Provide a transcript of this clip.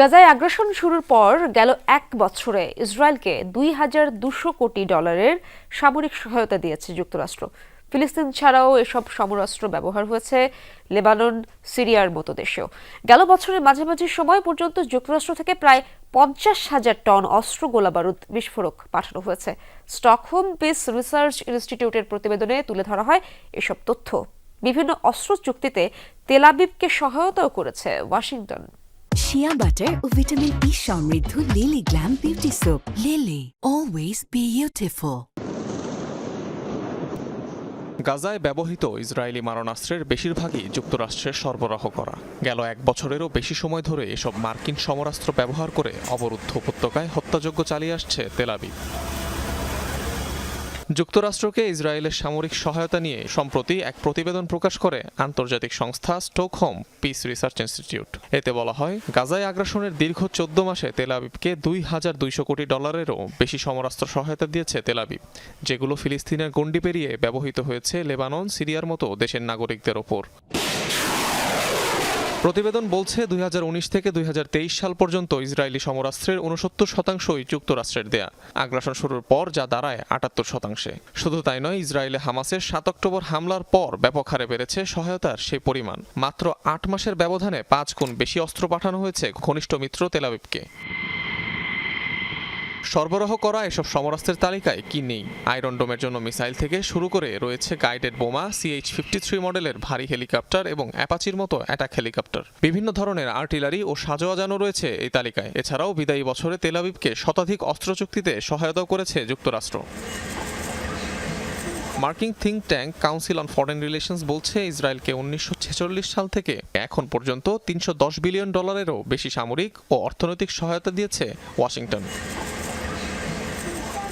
গাজায় আগ্রাসন শুরুর পর গেল এক বছরে ইসরায়েলকে দুই হাজার দুশো কোটি ডলারের সামরিক সহায়তা দিয়েছে যুক্তরাষ্ট্র। ফিলিস্তিন ছাড়াও এসব সমরাস্ত্র ব্যবহার হয়েছে লেবানন, সিরিয়ার মতো দেশেও। গেল বছরের মাঝামাঝি সময় পর্যন্ত যুক্তরাষ্ট্র থেকে প্রায় পঞ্চাশ হাজার টন অস্ত্র গোলাবারুদ বিস্ফোরক পাঠানো হয়েছে। স্টকহোম পিস রিসার্চ ইনস্টিটিউটের প্রতিবেদনে তুলে ধরা হয় এসব তথ্য। বিভিন্ন অস্ত্র চুক্তিতে তেলাবিবকে সহায়তাও করেছে ওয়াশিংটন। শিয়া বাটার ও ভিটামিন ই সমৃদ্ধ Lily glam beauty soap Lily always beautiful গাজায় ব্যবহৃত ইসরায়েলি মারণাস্ত্রের বেশিরভাগই যুক্তরাষ্ট্রের সরবরাহ করা। গেল এক বছরেরও বেশি সময় ধরে এসব মার্কিন সমরাস্ত্র ব্যবহার করে অবরুদ্ধ উপত্যকায় হত্যাযজ্ঞ চালিয়ে আসছে তেলাবিব যুক্তরাষ্ট্রকে ইসরায়েলের সামরিক সহায়তা নিয়ে সম্প্রতি এক প্রতিবেদন প্রকাশ করে আন্তর্জাতিক সংস্থা স্টকহোম পিস রিসার্চ ইনস্টিটিউট। এতে বলা হয়, গাজায় আগ্রাসনের দীর্ঘ চোদ্দ মাসে তেলাবিবকে দুই হাজার দুইশো কোটি ডলারেরও বেশি সমরাস্ত্র সহায়তা দিয়েছে তেলাবিব যেগুলো ফিলিস্তিনের গণ্ডি পেরিয়ে ব্যবহৃত হয়েছে লেবানন, সিরিয়ার মতো দেশের নাগরিকদের ওপর। প্রতিবেদন বলছে দুই হাজার উনিশ থেকে দুই হাজার তেইশ সাল পর্যন্ত ইসরায়েলি সমরাস্ত্রের উনসত্তর শতাংশই যুক্তরাষ্ট্রের দেয়া। আগ্রাসন শুরুর পর যা দাঁড়ায় আটাত্তর শতাংশে। শুধু তাই নয়, ইসরায়েলে হামাসের সাত অক্টোবর হামলার পর ব্যাপক হারে বেড়েছে সহায়তার সেই পরিমাণ। মাত্র আট মাসের ব্যবধানে পাঁচ গুণ বেশি অস্ত্র পাঠানো হয়েছে ঘনিষ্ঠ মিত্র তেলাবিবকে সরবরাহ করা এসব সমরাস্ত্রের তালিকায় কি নেই? আয়রন ডোমের জন্য মিসাইল থেকে শুরু করে রয়েছে গাইডেড বোমা সিএইচ ফিফটি থ্রি মডেলের ভারী হেলিকপ্টার এবং অ্যাপাচির মতো অ্যাটাক হেলিকপ্টার। বিভিন্ন ধরনের আর্টিলারি ও সাজোয়াজানো রয়েছে এই তালিকায়। এছাড়াও বিদায়ী বছরে তেলাবিবকে শতাধিক অস্ত্র চুক্তিতে সহায়তাও করেছে যুক্তরাষ্ট্র। মার্কিন think tank council on foreign relations বলছে, ইসরায়েলকে উনিশশো ছেচল্লিশ সাল থেকে এখন পর্যন্ত তিনশো দশ বিলিয়ন ডলারেরও বেশি সামরিক ও অর্থনৈতিক সহায়তা দিয়েছে ওয়াশিংটন।